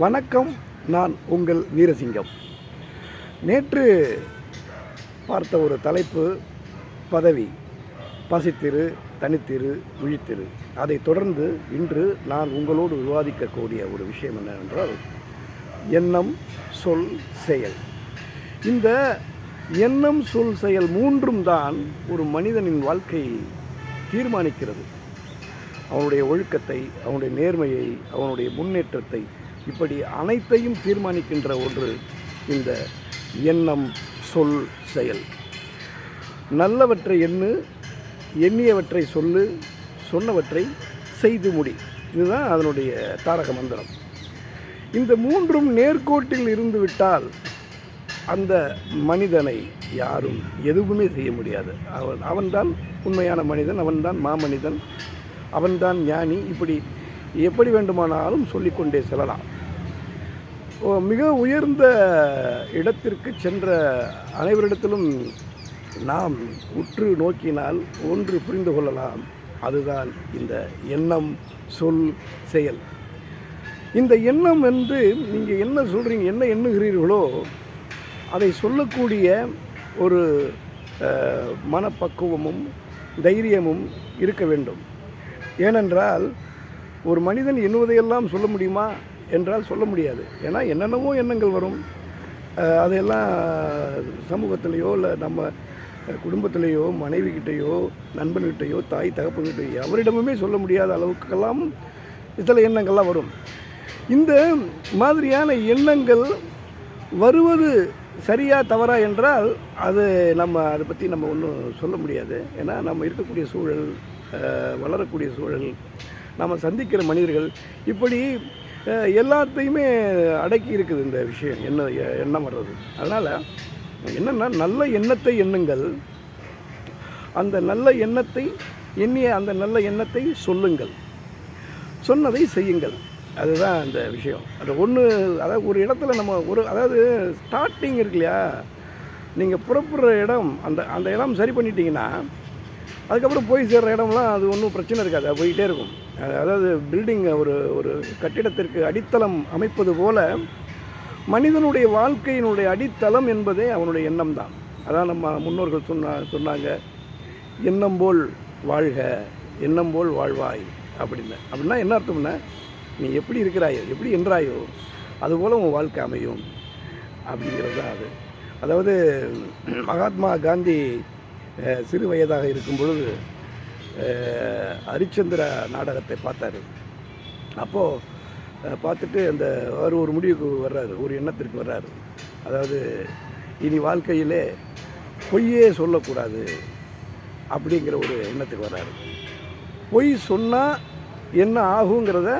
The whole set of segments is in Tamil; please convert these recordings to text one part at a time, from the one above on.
வணக்கம் நான் உங்கள் வீரசிங்கம். நேற்று பார்த்த ஒரு தலைப்பு பதவி பசித்திரு தனித்திரு விழித்திரு அதை தொடர்ந்து இன்று நான் உங்களோடு விவாதிக்கக்கூடிய ஒரு விஷயம் என்னவென்றால் எண்ணம் சொல் செயல். இந்த எண்ணம் சொல் செயல் மூன்றும் தான் ஒரு மனிதனின் வாழ்க்கையை தீர்மானிக்கிறது. அவனுடைய ஒழுக்கத்தை அவனுடைய நேர்மையை அவனுடைய முன்னேற்றத்தை இப்படி அனைத்தையும் தீர்மானிக்கின்ற ஒன்று இந்த எண்ணம் சொல் செயல். நல்லவற்றை எண்ணு எண்ணியவற்றை சொல்லு சொன்னவற்றை செய்து முடி. இதுதான் அதனுடைய தாரக மந்திரம். இந்த மூன்றும் நேர்கோட்டில் இருந்து விட்டால் அந்த மனிதனை யாரும் எதுவுமே செய்ய முடியாது. அவன் அவன்தான் உண்மையான மனிதன் அவன்தான் மாமனிதன் அவன்தான் ஞானி. இப்படி எப்படி வேண்டுமானாலும் சொல்லிக்கொண்டே செல்லலாம். மிக உயர்ந்த இடத்திற்கு சென்ற அனைவரிடத்திலும் நாம் உற்று நோக்கினால் ஒன்று புரிந்து கொள்ளலாம். அதுதான் இந்த எண்ணம் சொல் செயல். இந்த எண்ணம் வந்து நீங்கள் என்ன சொல்கிறீங்க என்ன எண்ணுகிறீர்களோ அதை சொல்லக்கூடிய ஒரு மனப்பக்குவமும் தைரியமும் இருக்க வேண்டும். ஏனென்றால் ஒரு மனிதன் எண்ணுவதையெல்லாம் சொல்ல முடியுமா? என்றால் சொல்ல முடியாது. ஏன்னா என்னென்னமோ எண்ணங்கள் வரும். அதையெல்லாம் சமூகத்திலேயோ இல்லை நம்ம குடும்பத்திலேயோ மனைவிக்கிட்டேயோ நண்பன்கிட்டேயோ தாய் தகப்பன்கிட்டயோ எவரிடமுமே சொல்ல முடியாத அளவுக்கெல்லாம் சில எண்ணங்கள்லாம் வரும். இந்த மாதிரியான எண்ணங்கள் வருவது சரியா தவறா என்றால் அது நம்ம அதை பற்றி நம்ம ஒன்றும் சொல்ல முடியாது. ஏன்னா நம்ம இருக்கக்கூடிய சூழல் வளரக்கூடிய சூழல் நம்ம சந்திக்கிற மனிதர்கள் இப்படி எல்லாத்தையுமே அடக்கி இருக்குது இந்த விஷயம். என்ன எண்ணம் வர்றது. அதனால் என்னென்னா நல்ல எண்ணத்தை எண்ணுங்கள். அந்த நல்ல எண்ணத்தை எண்ணிய அந்த நல்ல எண்ணத்தை சொல்லுங்கள். சொன்னதை செய்யுங்கள். அதுதான் அந்த விஷயம். அது ஒன்று அதாவது ஒரு இடத்துல நம்ம ஒரு அதாவது ஸ்டார்டிங் இருக்கு இல்லையா? நீங்கள் புறப்படுற இடம் அந்த அந்த இடம் சரி பண்ணிட்டீங்கன்னா அதுக்கப்புறம் போய் சேர்கிற இடம்லாம் அது ஒன்றும் பிரச்சனை இருக்காது. அது போயிட்டே இருக்கும். அதாவது பில்டிங் ஒரு ஒரு கட்டிடத்திற்கு அடித்தளம் அமைப்பது போல மனிதனுடைய வாழ்க்கையினுடைய அடித்தளம் என்பதே அவனுடைய எண்ணம் தான். அதான் நம்ம முன்னோர்கள் சொன்னா சொன்னாங்க எண்ணம் போல் வாழ்க எண்ணம் போல் வாழ்வாய் அப்படின்னு. அப்படின்னா என்ன அர்த்தம்னா நீ எப்படி இருக்கிறாயோ எப்படி என்றாயோ அதுபோல் உன் வாழ்க்கை அமையும். அப்படிங்கிறது தான் அது. அதாவது மகாத்மா காந்தி சிறு வயதாக இருக்கும் பொழுது ஹரிச்சந்திர நாடகத்தை பார்த்தாரு. அப்போது பார்த்துட்டு அந்த அவர் ஒரு முடிவுக்கு வர்றாரு ஒரு எண்ணத்திற்கு வர்றாரு. அதாவது இனி வாழ்க்கையிலே பொய்யே சொல்லக்கூடாது அப்படிங்கிற ஒரு எண்ணத்துக்கு வர்றாரு. பொய் சொன்னால் என்ன ஆகுங்கிறத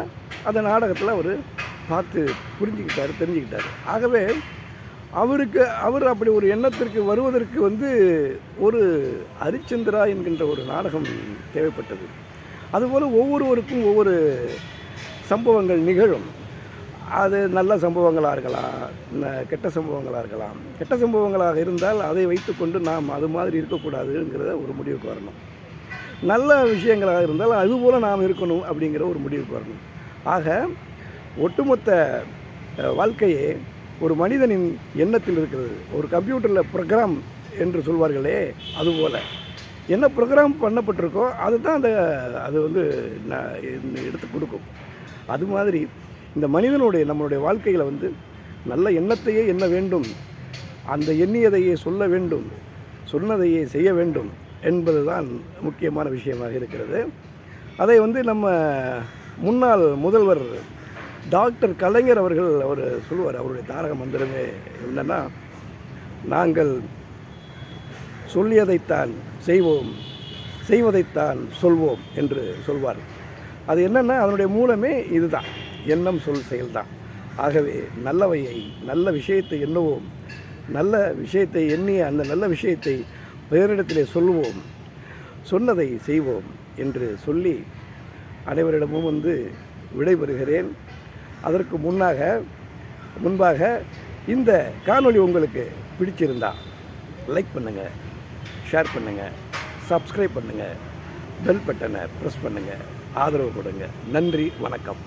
அந்த நாடகத்தில் அவர் பார்த்து புரிஞ்சுக்கிட்டார் தெரிஞ்சுக்கிட்டாரு. ஆகவே அவருக்கு அவர் அப்படி ஒரு எண்ணத்திற்கு வருவதற்கு வந்து ஒரு ஹரிச்சந்திரா என்கின்ற ஒரு நாடகம் தேவைப்பட்டது. அதுபோல் ஒவ்வொருவருக்கும் ஒவ்வொரு சம்பவங்கள் நிகழும். அது நல்ல சம்பவங்களாக இருக்கலாம் கெட்ட சம்பவங்களாக இருக்கலாம். கெட்ட சம்பவங்களாக இருந்தால் அதை வைத்துக்கொண்டு நாம் அது மாதிரி இருக்கக்கூடாதுங்கிறத ஒரு முடிவுக்கு வரணும். நல்ல விஷயங்களாக இருந்தால் அதுபோல் நாம் இருக்கணும் அப்படிங்கிற ஒரு முடிவுக்கு வரணும். ஆக ஒட்டுமொத்த வாழ்க்கையே ஒரு மனிதனின் எண்ணத்தில் இருக்கிறது. ஒரு கம்ப்யூட்டரில் ப்ரோக்ராம் என்று சொல்வார்களே அதுபோல். என்ன ப்ரோக்ராம் பண்ணப்பட்டிருக்கோ அதுதான் அந்த அது வந்து நான் எடுத்து கொடுக்கும். அது மாதிரி இந்த மனிதனுடைய நம்மளுடைய வாழ்க்கையில் வந்து நல்ல எண்ணத்தையே எண்ண வேண்டும். அந்த எண்ணியதையே சொல்ல வேண்டும். சொன்னதையே செய்ய வேண்டும் என்பது தான் முக்கியமான விஷயமாக இருக்கிறது. அதை வந்து நம்ம முன்னாள் முதல்வர் டாக்டர் கலைஞர் அவர்கள் அவர் சொல்லுவார் அவருடைய தாரக மந்திரமே என்னென்னா நாங்கள் சொல்லியதைத்தான் செய்வோம் செய்வதைத்தான் சொல்வோம் என்று சொல்வார். அது என்னென்னா அதனுடைய மூலமே இதுதான் எண்ணம் சொல் செயல்தான். ஆகவே நல்லவையை நல்ல விஷயத்தை எண்ணுவோம் நல்ல விஷயத்தை எண்ணிய அந்த நல்ல விஷயத்தை வேறிடத்திலே சொல்லுவோம் சொன்னதை செய்வோம் என்று சொல்லி அனைவரிடமும் வந்து விடைபெறுகிறேன். அதற்கு முன்னாக முன்பாக இந்த காணொளி உங்களுக்கு பிடிச்சிருந்தா லைக் பண்ணுங்கள் ஷேர் பண்ணுங்கள் சப்ஸ்கிரைப் பண்ணுங்கள் பெல் பட்டனை ப்ரெஸ் பண்ணுங்கள் ஆதரவு கொடுங்க. நன்றி வணக்கம்.